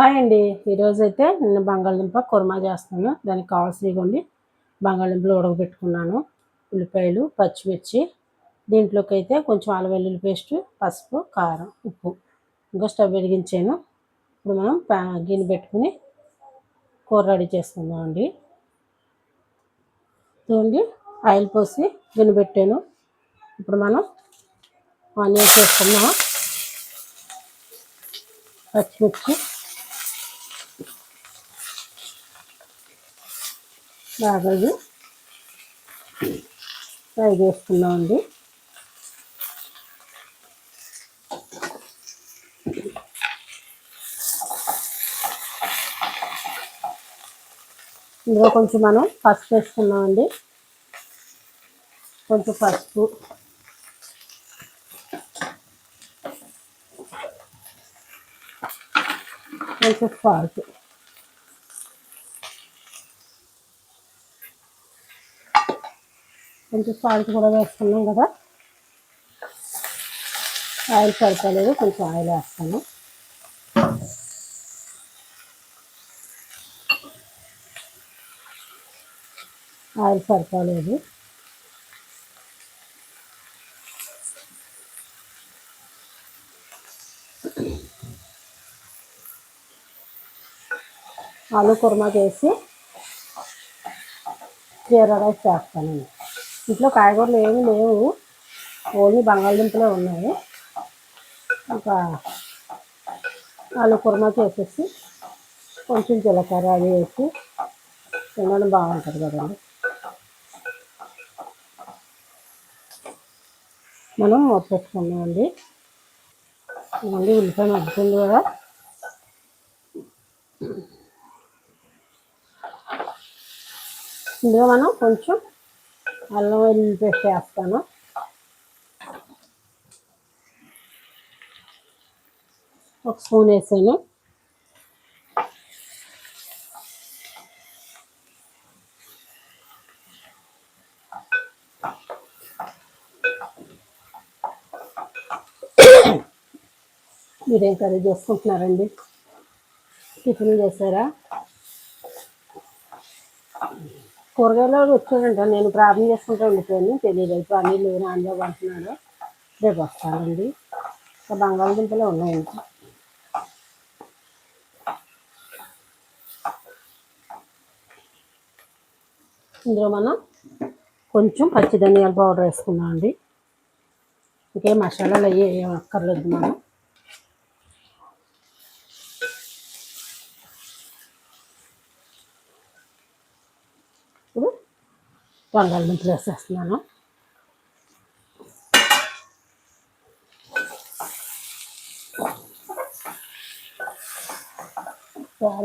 Hi అండి. ఈరోజు అయితే నేను బంగాళదుంప కుర్మా చేస్తాను దానికి కావాల్సినవి కొన్ని బంగాళదుంపలు ఉడకబెట్టుకున్నాను. ఉల్లిపాయలు పచ్చిమిర్చి దీంట్లోకి అయితే కొంచెం అల్లం వెల్లుల్లి పేస్ట్ పసుపు కారం ఉప్పు. ఇంకా స్టవ్ వెలిగించాను. ఇప్పుడు మనం ప్యా గిన్నె పెట్టుకుని కూర రెడీ చేసుకుందాం అండి చూడండి ఆయిల్ పోసి గిన్నె పెట్టాను. ఇప్పుడు మనం ఆనియన్స్ వేసుకుందాం పచ్చిమిర్చి. బాగా ఇది ఫ్రై చేసుకుందామండి ఇందులో కొంచెం మనం పసుపు వేసుకున్నామండి కొంచెం పసుపు. కొంచెం సాల్ట్. కొంచెం సాల్ట్ కూడా వేసుకున్నాం కదా. ఆయిల్ సరిపోలేదు కొంచెం ఆయిల్ వేస్తాను. ఆయిల్ సరిపోలేదు. ఆలు కుర్మా చేసి జీరా రైస్ చేస్తానండి ఇంట్లో కాయగూరలు ఏమీ లేవు. ఓన్లీ బంగాళదుంపలే ఉన్నాయి. ఇంకా ఆలు కుర్మా చేసేసి కొంచెం జీలకర్ర అది వేసి తినడం బాగుంటుంది కదండి. మనం మూత పెట్టుకున్నామండి మళ్ళీ ఉల్లిపాయ మగ్గుతుంది కదా. ఇందులో మనం కొంచెం అల్లం వెల్లుల్లి పేస్ట్ వేస్తాను. ఒక స్పూన్ వేసాను. మీరేం కర్రీ చేసుకుంటున్నారండి? టిఫిన్ చేశారా? కూరగాయలు వచ్చాడంట నేను ప్రార్థన చేసుకుంటూ ఉండిపోయాను. తెలియదు ఇప్పుడు లేవు నాన్నబాబు అంటున్నాడు రేపు వస్తానండి. ఇంకా బంగాళదుంపలే ఉన్నాయండి ఇందులో మనం కొంచెం పచ్చి ధనియాల పౌడర్ వేసుకున్నాం అండి ఇంకేం మసాలాలు అయ్యి ఏం అక్కర్లేదు మనం. బంగాళదుంపలు వేసేస్తున్నాను.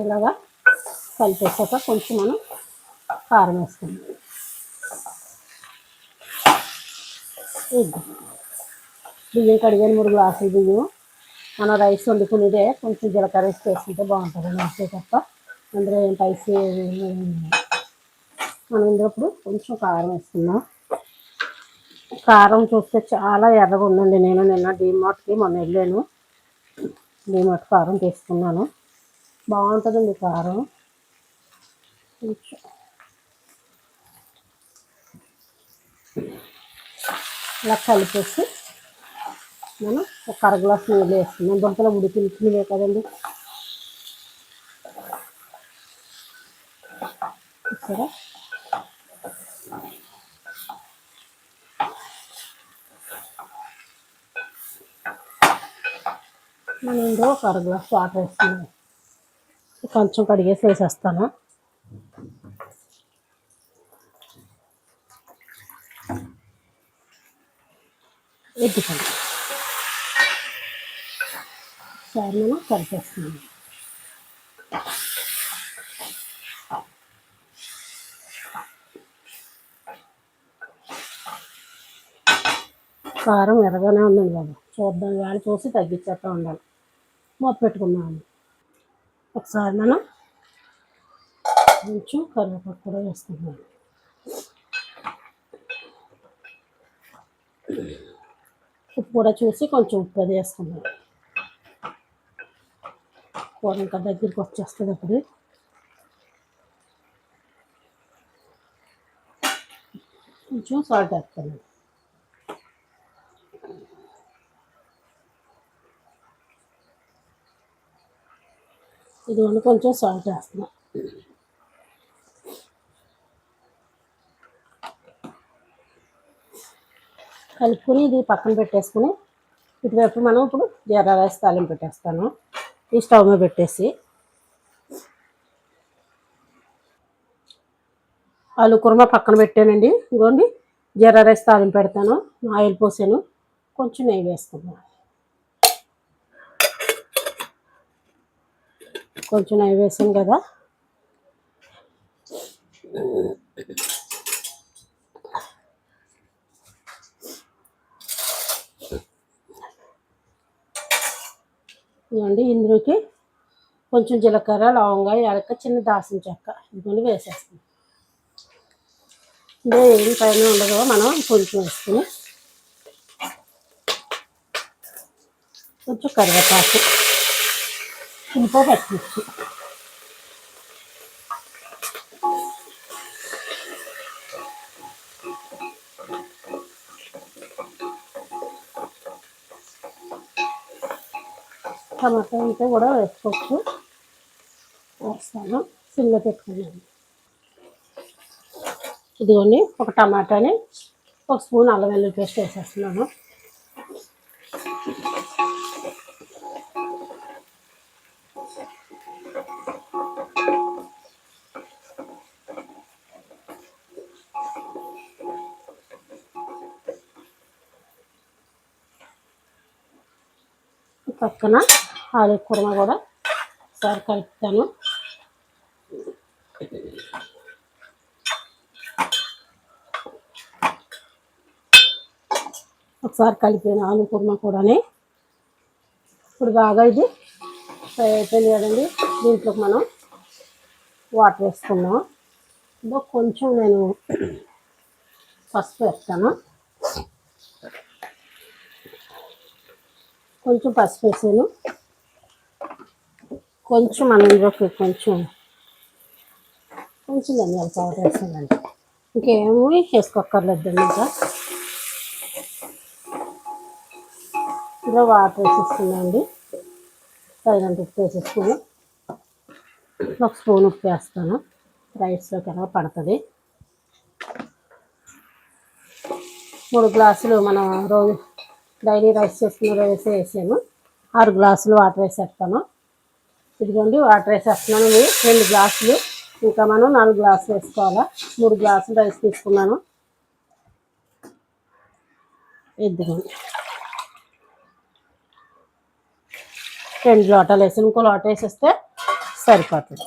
ఇలాగా కలిపేసాక కొంచెం మనం కారం వేసుకుందాం. బియ్యం కడిగాను మూడు గ్లాసులు బియ్యం మనం రైస్ వండుకునేదే కొంచెం జీలకర్ర వేసి వేసుకుంటే బాగుంటుంది అంతే తప్ప అందులో ఏం పైసీ మనం ఇందులో ఇప్పుడు కొంచెం కారం వేస్తున్నాం కారం చూస్తే చాలా ఎర్రగా ఉందండి. నేను నిన్న డీమార్ట్కి మొన్న వెళ్ళాను. డీమార్ట్ కారం తీసుకున్నాను. బాగుంటుందండి కారం. కొంచెం ఇలా కలిపేసి మనం ఒక అర గ్లాస్ నీళ్ళు వేస్తున్నాం దొంతలో ఉడికి నీళ్ళే కదండి. ఇక్కడ మనం ఇందులో ఒక అర గ్లాస్ వాటర్ వేస్తున్నాం కొంచెం కడిగేసి వేసేస్తాను. ఎద్దుకండి సరే మనం కలిపేస్తున్నాం కారం ఎర్రగానే ఉందండి బాబు. చూద్దాం వేళ చూసి తగ్గించేస్తా ఉండాలి. మూత పెట్టుకున్నాను. ఒకసారి మనం కొంచెం కరివేపాకు కూడా వేసుకున్నాం ఉప్పు కూడా చూసి కొంచెం ఉప్పు అది వేసుకున్నాం కూర ఇంకా దగ్గరికి వచ్చేస్తుంది అప్పుడు. కొంచెం సాల్ట్ వేస్తాను. ఇదిగోండి కొంచెం సాల్ట్ వేస్తున్నా. కలుపుకొని ఇది పక్కన పెట్టేసుకుని ఇటువైపు మనం ఇప్పుడు జీరా రైస్ తాలింపు పెట్టేస్తాను. ఈ స్టవ్ మీద పెట్టేసి. ఆలు కుర్మ పక్కన పెట్టానండి. ఇదిగోండి జీరా రైస్ తాలింపు పెడతాను. ఆయిల్ పోసాను. కొంచెం నెయ్యి వేసుకున్నాను కొంచెం నెయ్యి వేసాను కదా? ఇవ్వండి ఇందులోకి కొంచెం జీలకర్ర లవంగా యాలక్క చిన్న దాసం చెక్క. ఇవన్నీ వేసేస్తాం ఇందులో ఏం పైన ఉండదో మనం కొంచెం వేసుకుని కొంచెం కరివేపాకు. ఇంకో టమాటా ఉంటే కూడా వేసుకోవచ్చు. వేస్తాను. సిమ్లో పెట్టుకున్నాను. ఇదిగోండి ఒక టమాటాని ఒక స్పూన్ అల్లం వెల్లుల్లి పేస్ట్ వేసేస్తున్నాను. పక్కన ఆలు కుర్మ కూడా ఒకసారి కలుపుతాను. ఒకసారి కలిపాను ఆలు కుర్మ కూడాని. ఇప్పుడు బాగా ఇది ఫ్రై అయిపోయింది కదండి. దీంట్లోకి మనం వాటర్ వేసుకున్నాం కొంచెం నేను పసుపు వేస్తాను. కొంచెం పసుపు వేసాను. కొంచెం మనం ఇందులోకి కొంచెం కొంచెం ధనియాల పౌడర్ వేసానండి ఇంకేమీ వేసుకోక్కర్లేదండి ఇంకా. ఇలా వాటర్ వేసేసుకున్నాండి తగినంత ఉప్పు వేసేసుకుని ఒక స్పూన్ ఉప్పు వేస్తాను. రైస్లోకి ఎలా పడుతుంది. మూడు గ్లాసులు మనం రోజు డైలీ రైస్ చేసుకున్న రైస్ వేసాను. ఆరు గ్లాసులు వాటర్ వేసేస్తాను ఇదిగోండి వాటర్ వేసేస్తున్నాను రెండు గ్లాసులు. ఇంకా మనం నాలుగు గ్లాసులు వేసుకోవాలా? మూడు గ్లాసులు రైస్ తీసుకున్నాను. ఇదిగోండి. రెండు లోటాలు వేసి ఇంకో లోట వేసేస్తే సరిపోతుంది.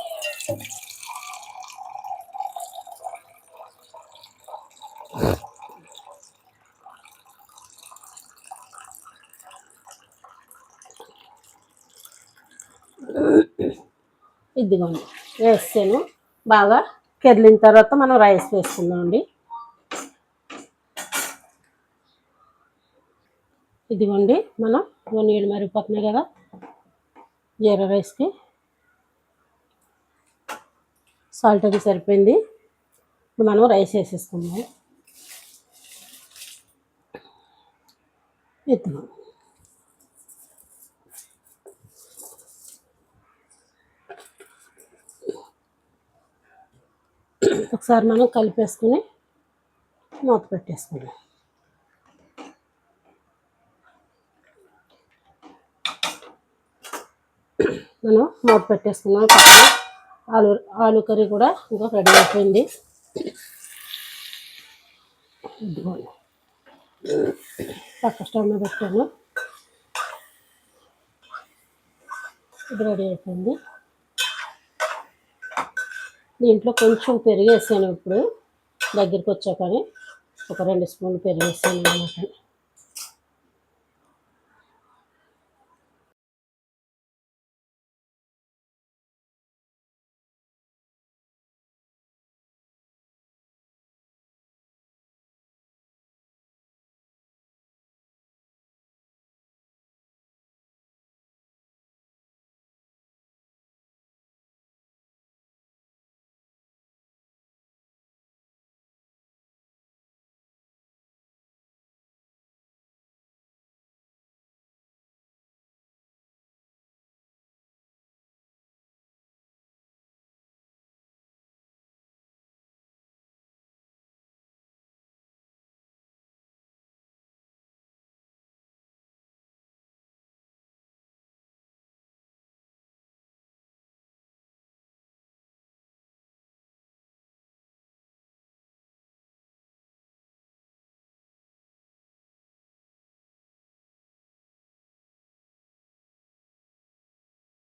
ఇదిగోండి వేస్తాను. బాగా కెర్లిన తర్వాత మనం రైస్ వేసుకుందామండి ఇదిగోండి మనం ఇదిగో నీళ్ళు మరిగిపోతున్నాయి కదా జీరా రైస్కి. సాల్ట్ అది సరిపోయింది. ఇప్పుడు మనం రైస్ వేసేసుకుందాం. ఎత్తున్నాం ఒకసారి మనం కలిపేసుకుని మూత పెట్టేసుకుందాం. మనం మూత పెట్టేసుకున్నాం ఆలు ఆలు కర్రీ కూడా ఇంకా రెడీ అయిపోయింది. పక్క స్టవ్ మీద పెట్టాను. ఇది రెడీ అయిపోయింది. దీంట్లో కొంచెం పెరిగేసాను ఇప్పుడు. దగ్గరికి వచ్చాకని ఒక రెండు స్పూన్లు పెరిగేసాను అనమాట